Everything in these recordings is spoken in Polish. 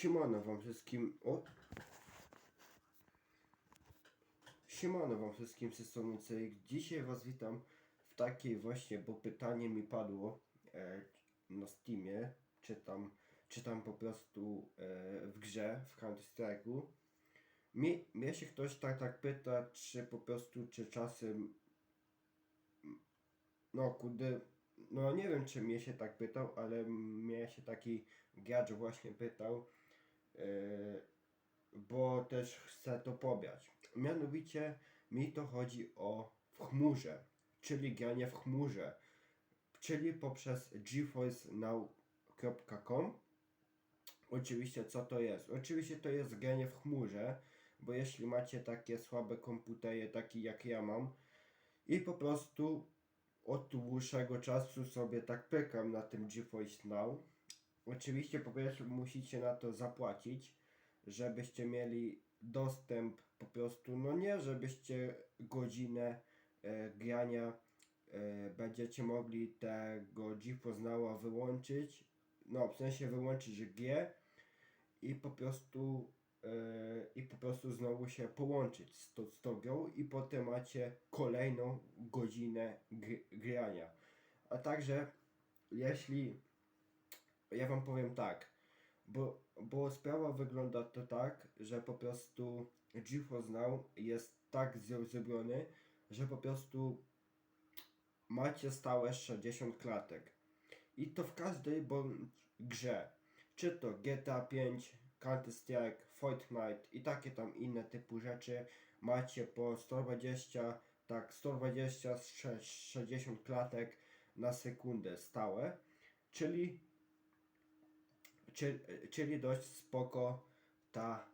Siemano wam wszystkim. O! Siemano wam wszystkim z strony. Dzisiaj was witam w takiej właśnie, bo pytanie mi padło e, na Steamie, czy tam, czy tam po prostu e, w grze, w Counter Strike'u. Mnie, mnie się ktoś tak, tak pyta, czy po prostu, czy czasem no kurde, no nie wiem czy mnie się tak pytał, ale mnie się taki gracz właśnie pytał, bo też chcę to pobrać. Mianowicie mi to chodzi o w chmurze, czyli granie w chmurze, czyli poprzez geforcenow.com. Oczywiście co to jest? Oczywiście to jest granie w chmurze, bo jeśli macie takie słabe komputery, takie jak ja mam, i po prostu od dłuższego czasu sobie tak pykam na tym GeForce Now. Oczywiście po pierwsze musicie na to zapłacić, żebyście mieli dostęp po prostu, no nie, żebyście godzinę e, grania e, będziecie mogli tego GeForce wyłączyć, no w sensie wyłączyć G i po prostu e, i po prostu znowu się połączyć z, to, z tą grą i potem macie kolejną godzinę gr- grania. A także jeśli ja wam powiem tak, bo, bo sprawa wygląda to tak, że po prostu GeForce Now jest tak zro- zrobiony, że po prostu macie stałe 60 klatek. I to w każdej bądź grze. Czy to GTA 5, Counter Strike, Fortnite i takie tam inne typu rzeczy macie po 120, tak 120 z sze- 60 klatek na sekundę stałe, czyli czy, czyli dość spoko ta,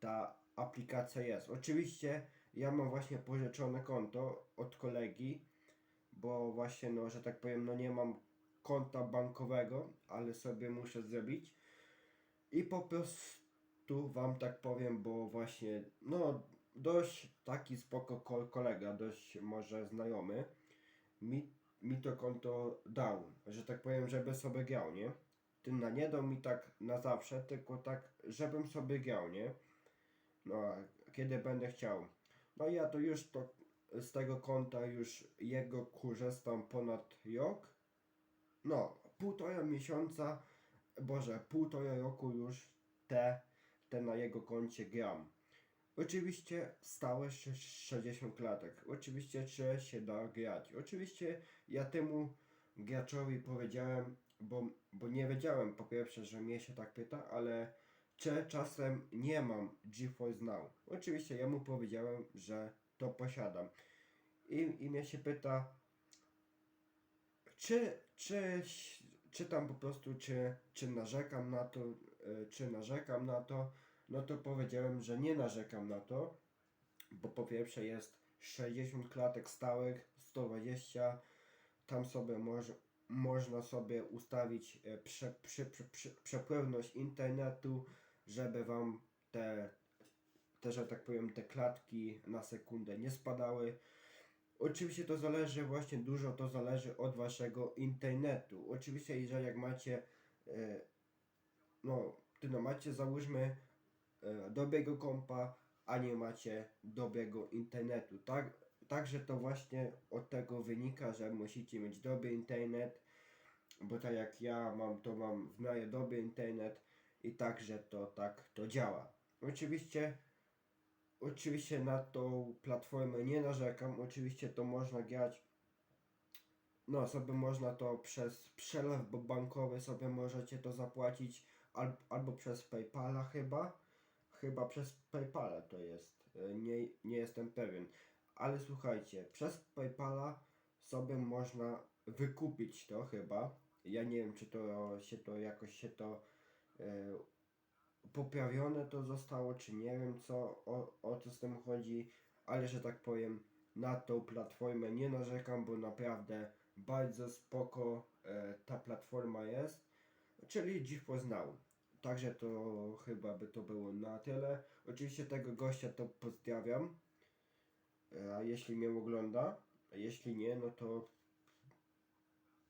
ta aplikacja jest. Oczywiście ja mam właśnie pożyczone konto od kolegi, bo właśnie, no, że tak powiem, no nie mam konta bankowego, ale sobie muszę zrobić. I po prostu wam tak powiem, bo właśnie, no, dość taki spoko ko- kolega, dość może znajomy, mi, mi to konto dał, że tak powiem, żeby sobie grał, nie? Tym na nie dał mi tak na zawsze, tylko tak, żebym sobie grał, nie? No, kiedy będę chciał. No ja to już to z tego konta już jego korzystam ponad rok. No, półtora miesiąca, boże, półtora roku już te, te na jego koncie gram. Oczywiście stałe sze- 60 klatek. Oczywiście czy się da grać. Oczywiście ja temu graczowi powiedziałem, bo, bo nie wiedziałem po pierwsze, że mnie się tak pyta, ale czy czasem nie mam GeForce Now. Oczywiście ja mu powiedziałem, że to posiadam. I, i mnie się pyta, czy, czy, czy tam po prostu, czy, czy narzekam na to, y, czy narzekam na to, no to powiedziałem, że nie narzekam na to, bo po pierwsze jest 60 klatek stałych, 120, tam sobie moż, można sobie ustawić e, prze, prze, prze, prze, przepływność internetu, żeby wam te, te, że tak powiem, te klatki na sekundę nie spadały. Oczywiście to zależy, właśnie dużo to zależy od waszego internetu. Oczywiście jeżeli jak macie, e, no, ty no macie załóżmy e, dobrego kompa, a nie macie dobrego internetu. Tak, także to właśnie od tego wynika, że musicie mieć dobry internet, bo tak jak ja mam, to mam w miarę dobry internet i także to tak to działa. Oczywiście Oczywiście na tą platformę nie narzekam, oczywiście to można grać, no sobie można to przez przelew bankowy sobie możecie to zapłacić al, albo przez Paypala chyba, chyba przez Paypala to jest, e, nie, nie jestem pewien, ale słuchajcie, przez Paypala sobie można wykupić to chyba, ja nie wiem czy to się to jakoś się to e, poprawione to zostało, czy nie wiem co, o, o co z tym chodzi, ale że tak powiem, na tą platformę nie narzekam, bo naprawdę bardzo spoko e, ta platforma jest, czyli GeForce Now. Także to chyba by to było na tyle. Oczywiście tego gościa to pozdrawiam, a jeśli mnie ogląda, a jeśli nie, no to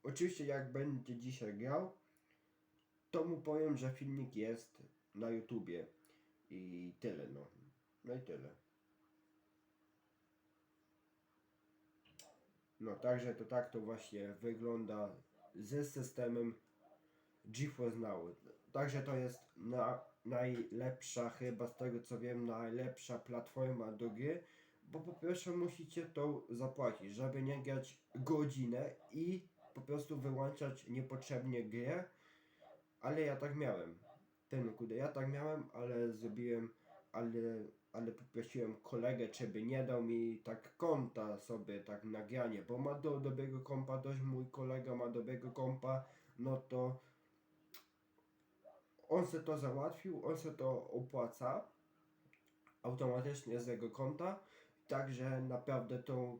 oczywiście jak będzie dzisiaj grał, to mu powiem, że filmik jest na YouTubie i tyle no. No i tyle. No także to tak to właśnie wygląda ze systemem GeForce Now. Także to jest na, najlepsza chyba z tego co wiem najlepsza platforma do gry, bo po pierwsze musicie to zapłacić, żeby nie grać godzinę i po prostu wyłączać niepotrzebnie grę, ale ja tak miałem. Ten kudę, ja tak miałem, ale zrobiłem, ale, ale poprosiłem kolegę, czy by nie dał mi tak konta sobie, tak nagranie, bo ma do dobrego kompa, dość mój kolega ma dobrego kompa, no to on se to załatwił, on se to opłaca automatycznie z jego konta, także naprawdę to,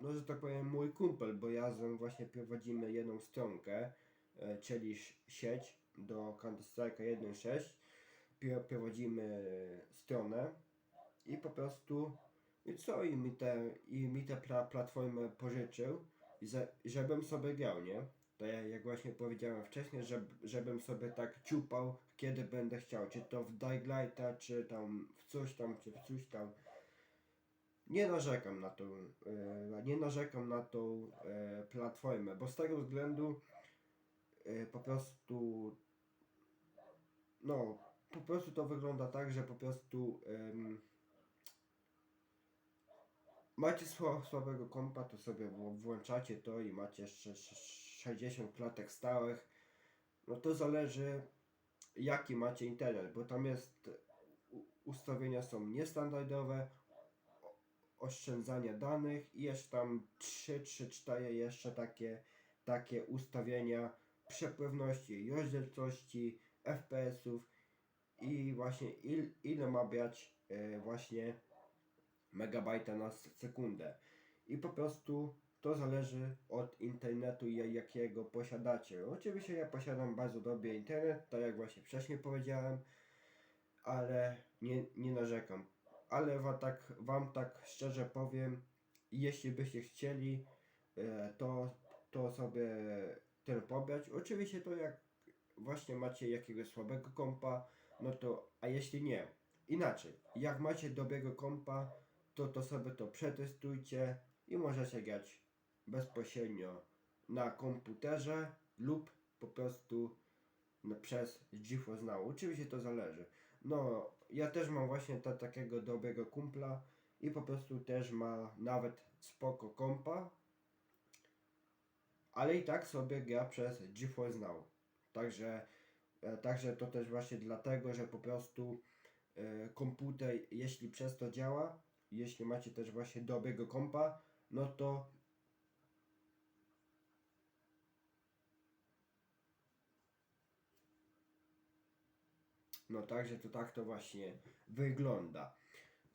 no że tak powiem, mój kumpel, bo nim właśnie prowadzimy jedną stronkę, e, czyli sieć do Counter-Strike'a 1.6, Pio- prowadzimy stronę i po prostu i co i mi te, i mi tę pla, platformę pożyczył, żebym sobie grał, nie? To ja, jak właśnie powiedziałem wcześniej, że, żebym sobie tak ciupał, kiedy będę chciał, czy to w Dying Lighta, czy tam w coś tam, czy w coś tam. Nie narzekam na tą, e, nie narzekam na tą e, platformę, bo z tego względu e, po prostu no, po prostu to wygląda tak, że po prostu macie sła, słabego kompa, to sobie włączacie to i macie jeszcze sz- 60 klatek stałych. No to zależy jaki macie internet, bo tam jest ustawienia są niestandardowe, oszczędzanie danych i jeszcze tam 3 czy 4 jeszcze takie, takie ustawienia przepływności, rozdzielczości, FPS-ów i właśnie il, ile ma brać e, właśnie megabajta na sekundę. I po prostu to zależy od internetu, ja- jakiego posiadacie. Oczywiście ja posiadam bardzo dobry internet, tak jak właśnie wcześniej powiedziałem, ale nie, nie narzekam. Ale wam tak, wam tak szczerze powiem, jeśli byście chcieli, e, to, to sobie ten pobrać. Oczywiście to jak właśnie macie jakiegoś słabego kompa, no to, a jeśli nie, inaczej, jak macie dobrego kompa, to to sobie to przetestujcie i możecie grać bezpośrednio na komputerze lub po prostu no, przez GeForce Now. Oczywiście to zależy. No, ja też mam właśnie ta, takiego dobrego kumpla i po prostu też ma nawet spoko kompa, ale i tak sobie gra przez GeForce Now. Także, e, także to też właśnie dlatego, że po prostu e, komputer, jeśli przez to działa, jeśli macie też właśnie dobrego kompa, no to no także to tak to właśnie wygląda.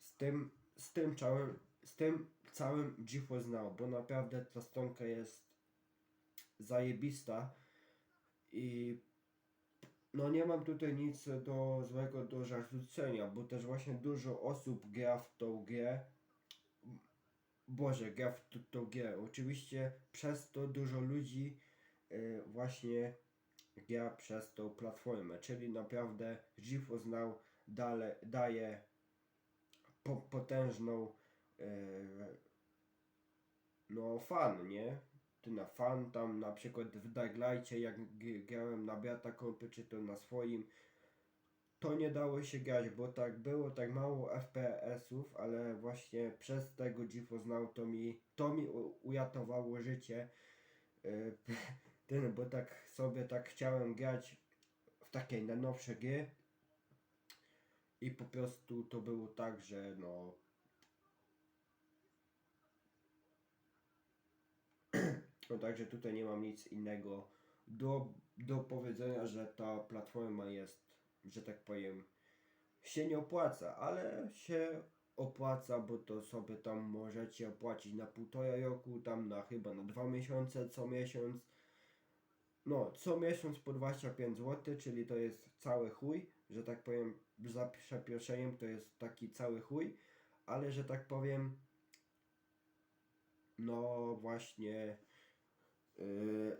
Z tym, z tym całym, z tym całym GeForce bo naprawdę ta stronka jest zajebista i no nie mam tutaj nic do złego do zarzucenia, bo też właśnie dużo osób gra w tą grę. Boże, gra w tą grę. Oczywiście przez to dużo ludzi y, właśnie gra przez tą platformę, czyli naprawdę GeForce Now dale, daje po, potężną y, no fan, nie? Ty na fan tam na przykład w Darklightie jak grałem na brata kompy czy to na swoim to nie dało się grać, bo tak było tak mało FPS-ów, ale właśnie przez tego GeForce Now to mi to mi uratowało życie. Ten, bo tak sobie tak chciałem grać w takie najnowsze gry i po prostu to było tak, że no No także tutaj nie mam nic innego do, do powiedzenia, że ta platforma jest, że tak powiem, się nie opłaca, ale się opłaca, bo to sobie tam możecie opłacić na półtora roku, tam na chyba na dwa miesiące co miesiąc. No, co miesiąc po 25 zł, czyli to jest cały chuj, że tak powiem, za przeproszeniem to jest taki cały chuj, ale że tak powiem, no właśnie, Yy,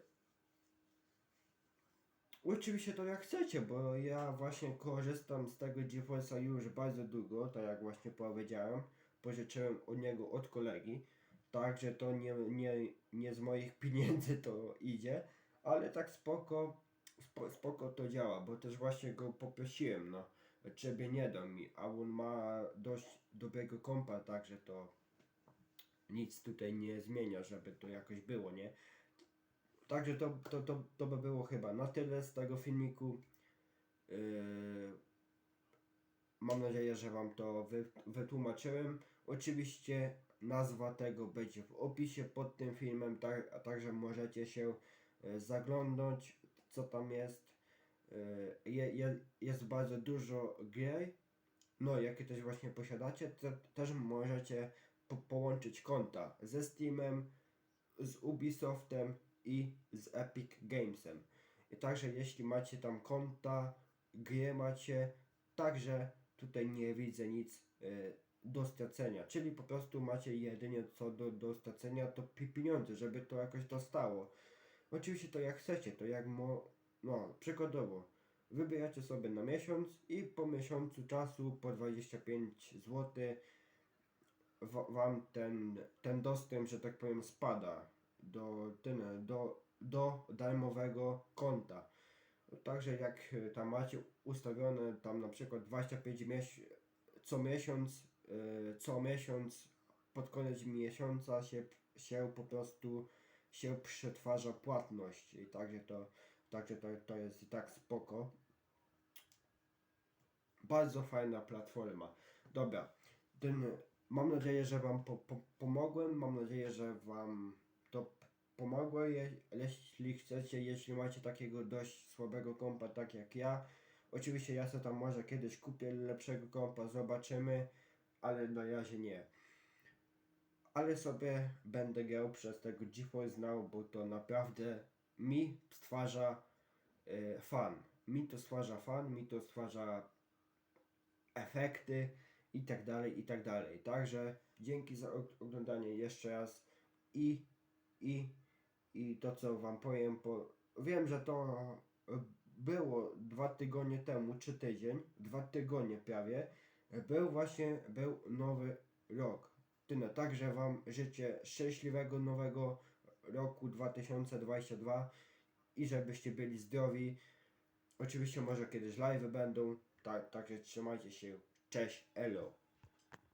Oczywiście to jak chcecie, bo ja właśnie korzystam z tego GeForce'a już bardzo długo, tak jak właśnie powiedziałem. Pożyczyłem od niego od kolegi, także to nie, nie, nie z moich pieniędzy to idzie, ale tak spoko, spo, spoko to działa, bo też właśnie go poprosiłem, no, ciebie nie dał mi, a on ma dość dobrego kompa, także to nic tutaj nie zmienia, żeby to jakoś było, nie? Także to, to, to, to by było chyba na tyle z tego filmiku. Yy, mam nadzieję, że Wam to wy, wytłumaczyłem. Oczywiście nazwa tego będzie w opisie pod tym filmem, tak, a także możecie się zaglądać, co tam jest. E, Je, je, jest bardzo dużo gier, no jakie też właśnie posiadacie, te, też możecie po, połączyć konta ze Steamem, z Ubisoftem i z Epic Gamesem. I także jeśli macie tam konta, gry macie, także tutaj nie widzę nic y, do stracenia. Czyli po prostu macie jedynie co do, do stracenia to pi- pieniądze, żeby to jakoś dostało. Oczywiście to jak chcecie, to jak mo... No, przykładowo, wybieracie sobie na miesiąc i po miesiącu czasu po 25 zł wa- wam ten, ten dostęp, że tak powiem, spada do, ten, do, do darmowego konta. Także jak e, tam macie ustawione tam na przykład 25 mies co miesiąc, e, co miesiąc pod koniec miesiąca się, się po prostu się przetwarza płatność i także to, także to, to jest i tak spoko. Bardzo fajna platforma. Dobra, ten, mam nadzieję, że Wam po, po, pomogłem. Mam nadzieję, że Wam to pomogło. Je, jeśli chcecie, jeśli macie takiego dość słabego kompa, tak jak ja. Oczywiście ja sobie tam może kiedyś kupię lepszego kompa, zobaczymy, ale na razie nie. Ale sobie będę grał przez tego GeForce Now, bo to naprawdę mi stwarza e, fan. Mi to stwarza fan, mi to stwarza efekty i tak dalej, i tak dalej. Także dzięki za og- oglądanie jeszcze raz i, i, i to co wam powiem, po, wiem, że to było dwa tygodnie temu, czy tydzień, dwa tygodnie prawie, był właśnie, był nowy rok. Tyle, także wam życzę szczęśliwego nowego roku 2022 i żebyście byli zdrowi. Oczywiście może kiedyś live będą, tak, także trzymajcie się. Cześć, elo.